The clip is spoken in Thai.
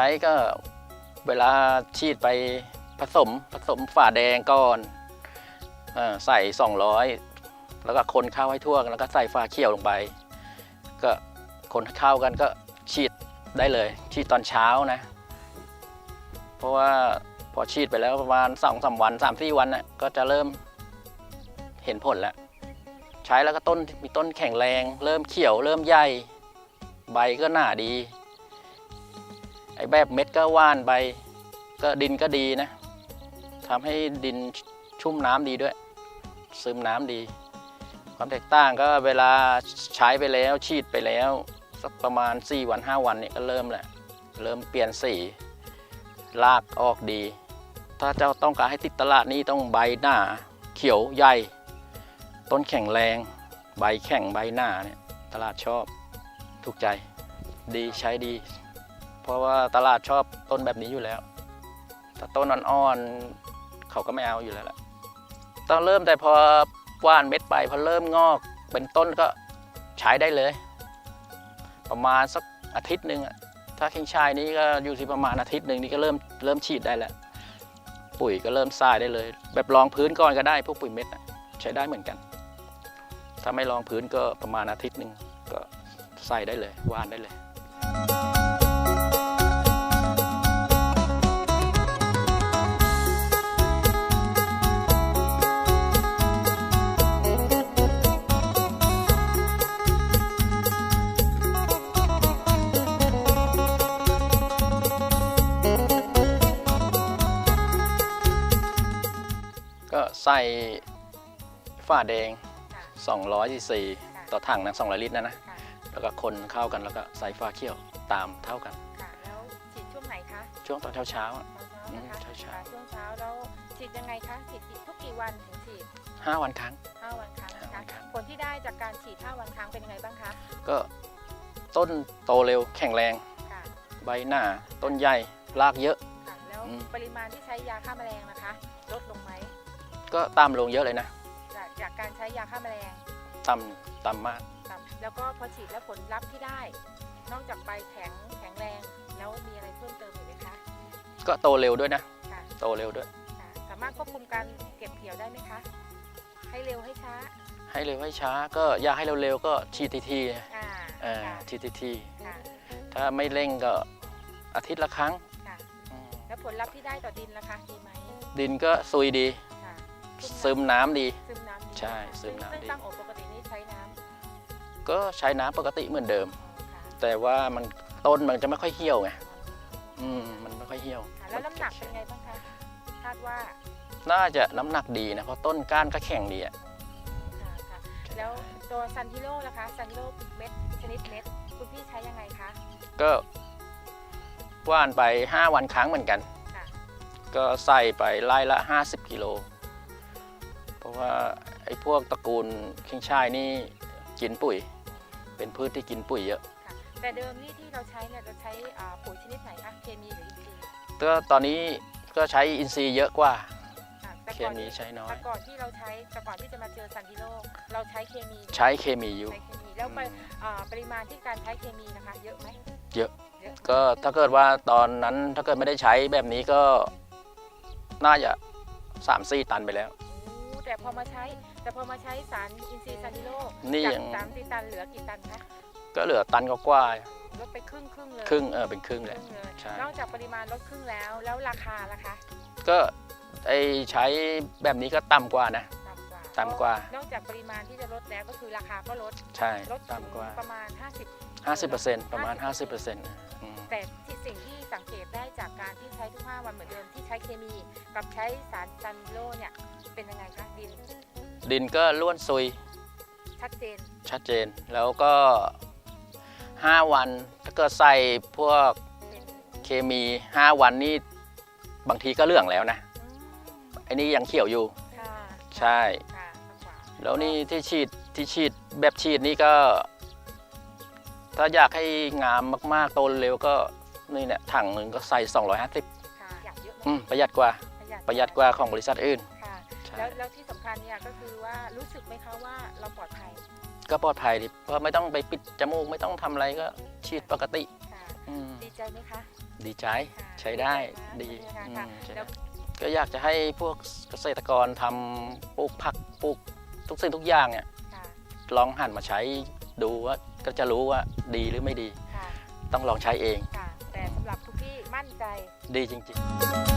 ใช้ก็เวลาฉีดไปผสมผสมฝาแดงก่อนออใส่ 200 แล้วก็คนเข้าให้ทั่วแล้วก็ใส่ฝาเขียวลงไป ก็คนเข้ากันก็ฉีดได้เลยฉีดตอนเช้านะ เพราะว่าพอฉีดไปแล้วประมาณ2องสาวัน3ามสี่วันน่ะก็จะเริ่มเห็นผลแล้ว ใช้แล้วก็ต้นมีต้นแข็งแรง เริ่มเขียวเริ่มใหญ่ ใบก็หนาดี ไอ้แบบเม็ดก็ว่านใบก็ดินก็ดีนะทำให้ดินชุ่มน้ำดีด้วย ซึมน้ำดี ความแตกต่างก็เวลาใช้ไปแล้วฉีดไปแล้วสักประมาณ 4 วัน 5 วันนี่ก็เริ่มแหละ เริ่มเปลี่ยนสีรากออกดี ถ้าเจ้าต้องการให้ติดตลาดนี้ต้องใบหน้า เขียวใหญ่ ต้นแข็งแรง ใบแข็งใบหน้าเนี่ยตลาดชอบ ถูกใจ ดีใช้ดี เพราะว่าตลาดชอบต้นแบบนี้อยู่แล้วถ้าต้นอ่อนๆเขาก็ไม่เอาอยู่แล้วแหละต้องเริ่มแต่พอว่านเม็ดไปพอเริ่มงอกเป็นต้นก็ใช้ได้เลย ประมาณสักอาทิตย์หนึ่งถ้าเข่งชายนี้ก็อยู่ที่ประมาณอาทิตย์หนึ่งนี่ก็เริ่มเริ่มฉีดได้แล้วปุ๋ยก็เริ่มทรายได้เลย แบบรองพื้นก่อนก็ได้พวกปุ๋ยเม็ดใช้ได้เหมือนกัน ถ้าไม่รองพื้นก็ประมาณอาทิตย์หนึ่งก็ใส่ได้เลยหวานได้เลย ใส่ฝ้าแดง ค่ะ 200ซีซีค่ะต่อถังนะ200 ลิตรนะนะ ค่ะแล้วก็คนเข้ากันแล้วก็ใส่ฝ้าเขียวตามเท่ากัน ค่ะแล้วฉีดช่วงไหนคะช่วงตอนเช้าๆอะ ตอนเช้านะคะอืมเช้าๆ ค่ะช่วงเช้าแล้วฉีดยังไงคะฉีดกี่ทุกกี่วันถึงฉีด5วันครั้ง5วันครั้งนะห้าวัคะนครั้ง ผลที่ได้จากการฉีด5วันครั้งเป็นยังไงบ้างคะก็ต้นโตเร็วแข็งแรง ค่ะใบหน้า ต้นใหญ่รากเยอะ ค่ะแล้วอืม ปริมาณที่ใช้ยาฆ่าแมลงนะคะลดลงไหม ก็ตามลงเยอะเลยนะจากจากการใช้ยาฆ่าแมลงต่ำต่ำมากครับแล้วก็พอฉีดแล้วผลลัพธ์ที่ได้ นอกจากใบแข็งแข็งแรงแล้วมีอะไรเพิ่มเติมอีกไหมคะ ก็โตเร็วด้วยนะค่ะโตเร็วด้วย ค่ะสามารถควบคุมการเก็บเกี่ยวได้ไหมคะ ให้เร็วให้ช้าให้เร็วให้ช้าก็อยากให้เร็วๆก็ฉีดทีๆอ่าเออค่ะฉีดทีค่ะๆถ้าไม่เร่งก็อาทิตย์ละครั้งค่ะ อืมแล้วผลลัพธ์ที่ได้ต่อดินล่ะคะดีไหมดินก็ซุยดีค่ะ ซึมน้ำดี ซึมน้ำดีใช่ซึมน้ำซึ่งดีตั้งอกปกตินี่ใช้น้ก็ใช้น้ำปกติเหมือนเดิมำอ๋อค่ะแต่ว่ามันต้นมันจะไม่ค่อยเหี่ยวไงอืมมันไม่ค่อยเหี่ยวค่ะแล้วน้ำหนักเป็นไงบ้างคะคาดว่าน่าจะน้ำหนักดีนะเพราะต้นก้านก็แข็งดีอะค่ะค่ะแล้วตัวซันฮิโร่ล่ะคะซันฮิโร่เม็ดชนิดเม็ดคุณพี่ใช้ยังไงคะก็ว่านไป 5 วันครั้งเหมือนกัน ค่ะก็ใส่ไปไล่ละ 50กิโลเพ ราะว่าไอ้พวกตระกูลขิงช่ายนี่กินปุ๋ย เป็นพืชที่กินปุ๋ยเยอะค่ะแต่เดิมนี่ที่เราใช้เนี่ยเราใช้อ่าปุ๋ยชนิดไหนคะเคมีหรืออินทรีย์ก็ตอนนี้ก็ใช้อินทรีย์เยอะกว่า ค่ะแต่เคก่อนมีใช้น้อย แต่ก่อนที่เราใช้แต่ก่อนที่จะมาเจอซันฮิโร่เราใช้เคมีใช้เคมีอยู่ ใช้เคมีแล้วไปอ่าปริมาณที่การใช้เคมีนะคะ เยอะไหมเยอะเยอะก็ถ้าเกิดว่าตอนนั้นถ้าเกิดไม่ได้ใช้แบบนี้ก็น่าจะ3 4ตันไปแล้วโอ้ แต่พอมาใช้ แต่พอมาใช้สารอินทรีย์ซันฮิโร่นี่จากยัง สามสี่ตันเหลือกี่ตันคะก็เหลือตันก็กว่าลดไปครึ่งครึ่งเลยครึ่งเออเป็นครึ่งคเลยรึ่งเลยใช่ นอกจากปริมาณลดครึ่งแล้วแล้วราคาล่ะคะก็ไอใช้แบบนี้ก็ต่ำกว่านะ ต่ำกว่าต่ำกว่า นอกจากปริมาณที่จะลดแล้วก็คือราคาก็ลดใช่ลดถึงต่ำกว่า ประมาณ 50 50%ประมาณ 50%อืม แต่ที่สิ่งที่สังเกตได้จากการที่ใช้ทุก5วันเหมือนเดิมที่ใช้เคมี กับใช้สารซันโลเนี่ยเป็นยังไงคะดินดินก็ล้วนซุยชัดเจนชัดเจนแล้วก็ 5 วันถ้าเกิดใส่พวกเป็นเคมี 5 วันนี่บางทีก็เหลืองแล้วนะอืมไอ้นี่ยังเขียวอยู่ ค่ะใช่ ค่ะมากกว่าแล้วนี่ที่ฉีดที่ฉีดแบบฉีดนี่ก็ ถ้าอยากให้งามมากๆโตเร็วก็นี่เนี่ยถังหนึ่งก็ใส่ 250ค่ะอยากเยอะไหมอืมประหยัดกว่าประหยัดประหยัดกว่าของบริษัทอื่น ค่ะใช่ แล้วแล้วที่สำคัญเนี่ยก็คือว่ารู้สึกไหมคะว่าเราปลอดภัยก็ปลอดภัยดิเพราะไม่ต้องไปปิดจมูกไม่ต้องทำอะไรก็ฉีดปกติค่ะอืมดีใจไหมคะดีใจค่ะใช้ได้ดีดีใจนะอืค่ะมใช้แล้ได้วก็อยากจะให้พวกเกษตรกรทำปลูกผักปลูกทุกสิ่งทุกอย่างเนี่ยค่ะลองหันมาใช้ดูว่า ก็จะรู้ว่าดีหรือไม่ดี ค่ะต้องลองใช้เอง ค่ะแต่สำหรับทุกที่มั่นใจ ดีจริง ๆ